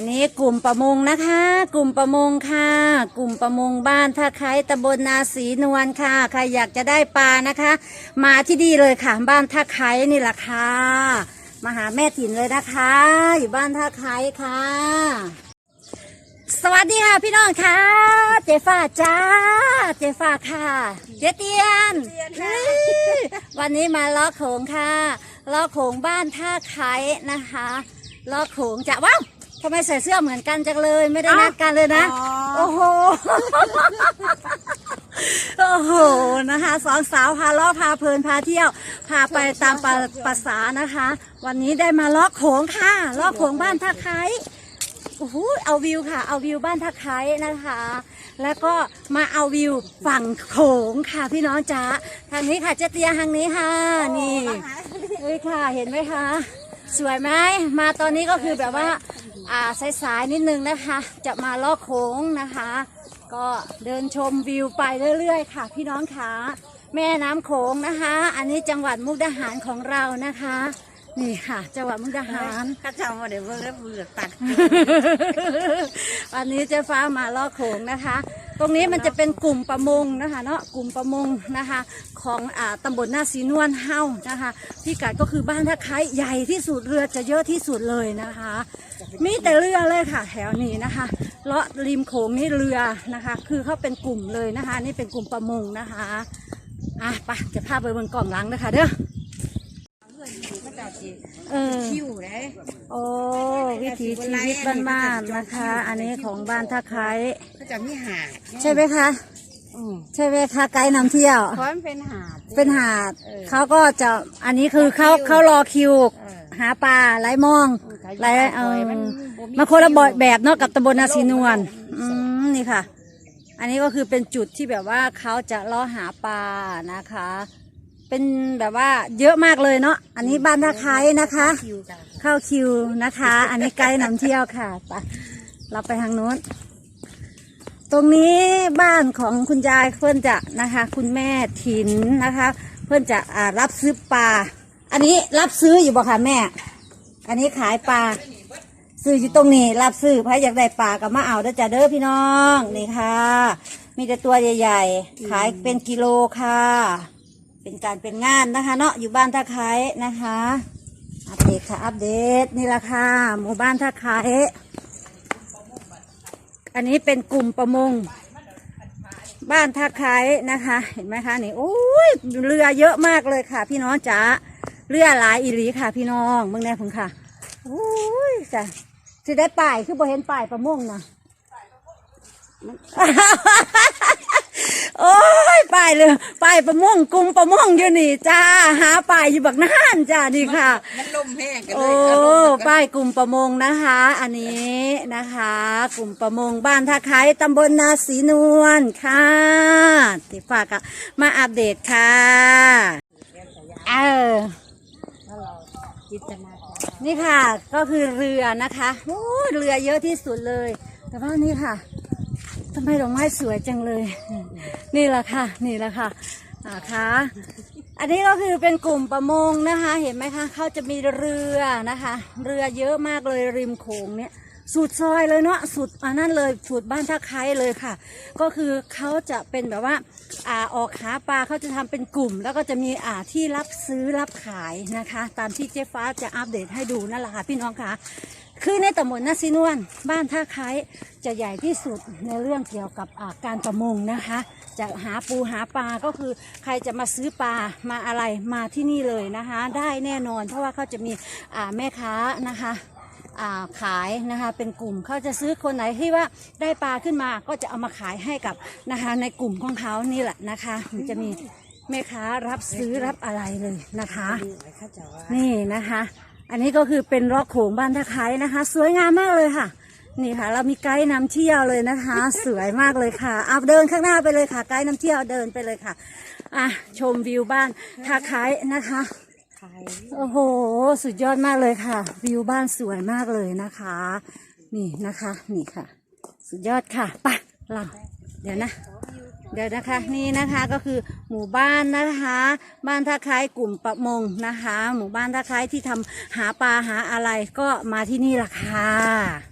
อันนี้กลุ่มประมงนะคะ กลุ่มประมงค่ะ กลุ่มประมงบ้านท่าไคร้ตำบลนาศีนวลค่ะใครอยากจะได้ปลานะคะ มาที่ดีเลยค่ะ บ้านท่าไคร้นี่แหละค่ะมาหาแม่ถิ่นเลยนะคะ อยู่บ้านท่าไคร้ค่ะ สวัสดีค่ะพี่น้องค่ะ เจฟ้าจ้า เจฟ้าค่ะ เจเตียน วันนี้มาล้อโขงค่ะล้อโขงบ้านท่าไคร้นะคะล้อโขงจะว้าว ทำไมใส่เสื้อเหมือนกันจังเลยไม่ได้นัดกันเลยนะ โอ้โห โอ้โหนะคะสองสาวพาล้อพาเพลินพาเที่ยว พาไปตามประภาษานะคะ วันนี้ได้มาล้อโขงค่ะล้อโขงบ้านท่าไคร้โอ้โหเอาวิวค่ะ เอาวิวบ้านทักไคร้นะคะ แล้วก็มาเอาวิวฝั่งโขงค่ะพี่น้องจ๋าทางนี้ค่ะเจเตียทางนี้ค่ะ นี่เฮ้ยค่ะเห็นไหมคะ สวยไหมมาตอนนี้ก็คือแบบว่า อ่าสายๆนิดนึงนะคะ จะมาลอดโขงนะคะ ก็เดินชมวิวไปเรื่อยๆ ค่ะ พี่น้องค่ะแม่น้ำโขงนะคะ อันนี้จังหวัดมุกดาหารของเรานะคะ นี่ค่ะ จังหวัดมุกดาหารข้าเจ้ามาเดี๋ยวเบิ่งแล้วเบื่อตัด วันนี้เจ๊ฟ้ามาล่อโขงนะคะ ตรงนี้มันจะเป็นกลุ่มประมงนะคะเนาะกลุ่มประมงนะคะของอ่าตำบลหน้าสีนวลเฮ้านะคะพี่กัดก็คือบ้านท่าไคร้ใหญ่ที่สุดเรือจะเยอะที่สุดเลยนะคะ มีแต่เรือเลยค่ะแถวนี้นะคะเลาะริมโขงนี่เรือนะคะ คือเขาเป็นกลุ่มเลยนะคะ นี่เป็นกลุ่มประมงนะคะอะไปจะพาไปเบนกล่องหลังนะคะเด้อ เออคิวเลยโอ้วิถีชีวิตบ้านๆนะคะ อันนี้ของบ้านท่าไคร้ข้าจ้ามีหาดใช่ไหมคะใช่ไหมคะไกด์นำเที่ยวเพราะมันเป็นหาดเป็นหาดเขาก็จะอันนี้คือเขาเขารอคิวหาปลาไหลมองไหลเออมันบ่มีมาคนละบทแบบเนาะกับตำบลนาซีนวลอืมนี่ค่ะ อันนี้ก็คือเป็นจุดที่แบบว่าเขาจะล่อหาปลานะคะ เป็นแบบว่าเยอะมากเลยเนาะอันนี้บ้านท่าคร้นะคะ คิวกันเข้าคิวนะคะ อันนี้ไกด์นำเที่ยวค่ะไปเราไปทางโน้น ตรงนี้บ้านของคุณยายเพื่อนจะนะคะ คุณแม่ถินนะคะ เพื่อนจะอ่ารับซื้อปลาอันนี้รับซื้ออยู่บ่คะแม่ อันนี้ขายปลาซื้ออยู่ตรงนี้ รับซื้อใครอยากได้ปลาก็มาเอาเด้อจ้าเด้อพี่น้องนี่ค่ะ มีแต่ตัวใหญ่ ๆ ขายเป็นกิโลค่ะ เป็นการเป็นงานนะคะ เนาะอยู่บ้านท่าไคร้นะคะอัปเดตค่ะอัปเดตนี่ละค่ะหมู่บ้านท่าไคร้อันนี้เป็นกลุ่มประมง บ้านท่าไคร้นะคะ เห็นไหมคะนี่โอ้ยเรือเยอะมากเลยค่ะ พี่น้องจ๋าเรือหลายอีหลีค่ะ พี่น้องเมืองแน่พึ่งค่ะโอ้ยจ้ะสิได้ป้ายคือบ่เห็นป้ายประมงนะ โอ้ยป้ายเลยป้ายประมงกลุ่มประมงอยู่นี่จ้าหาป้ายอยู่บักนานจ้านี่ค่ะ มันลมแห้งกันเลโอ้ยอารมณ์มันก็ป้ายกลุ่มประมงนะคะ อันนี้นะคะ กลุ่มประมงบ้านท่าไคร้ตำบลนาศรีนวลค่ะติฝากอะมาอัปเดตค่ะเออจินตนาการนี่ค่ะ ก็คือเรือนะคะโอ้ยเรือเยอะที่สุดเลย แต่ว่านี่ค่ะทำไมดอกไม้สวยจังเลย นี่แหละค่ะ นี่แหละค่ะอ่าค่ะอันนี้ก็คือเป็นกลุ่มประมงนะคะ เห็นไหมคะเขาจะมีเรือนะคะ เรือเยอะมากเลยริมโขงเนี่ย สุดซอยเลยเนาะสุดอันนั้นเลยสุดบ้านท่าไคร้เลยค่ะ ก็คือเขาจะเป็นแบบว่าอ่าออกหาปลาเขาจะทำเป็นกลุ่ม แล้วก็จะมีอ่าที่รับซื้อรับขายนะคะ ตามที่เจ๊ฟ้าจะอัปเดตให้ดูนั่นแหละค่ะพี่น้องค่ะคือในตำบลนาซีนวลบ้านท่าไคร้จะใหญ่ที่สุดในเรื่องเกี่ยวกับาการประมงนะคะ จะหาปูหาปลาก็คือใครจะมาซื้อปลามาอะไรมาที่นี่เลยนะคะ ได้แน่นอนเพราะว่าเขาจะมีแม่ค้านะคะ ขายนะคะเป็นกลุ่มเขาจะซื้อคนไหนที่ว่าได้ปลาขึ้นมาก็จะเอามาขายให้กับนะคะในกลุ่มของเขานี่แหละนะคะมันจะมีแม่ค้ารับซื้อรับอะไรเลยนะคะ นี่นะคะ อันนี้ก็คือเป็นรอกโขงบ้านตะไคร้นะคะ สวยงามมากเลยค่ะ นี่ค่ะ เรามีไกด์นำเที่ยวเลยนะคะ สวยมากเลยค่ะเอาเดินข้างหน้าไปเลยค่ะ ไกด์นำเที่ยวเดินไปเลยค่ะอะชมวิวบ้านตะไคร้นะคะ ขายโอ้โห สุดยอดมากเลยค่ะ วิวบ้านสวยมากเลยนะคะ นี่นะคะ นี่ค่ะ สุดยอดค่ะไปเราเดี๋ยวนะ เดี๋ยวนะคะ นี่นะคะก็คือหมู่บ้านนะคะ บ้านท่าคร้กลุ่มประมงนะคะ หมู่บ้านท่าคร้ที่ทำหาปลาหาอะไรก็มาที่นี่ล่ะค่ะ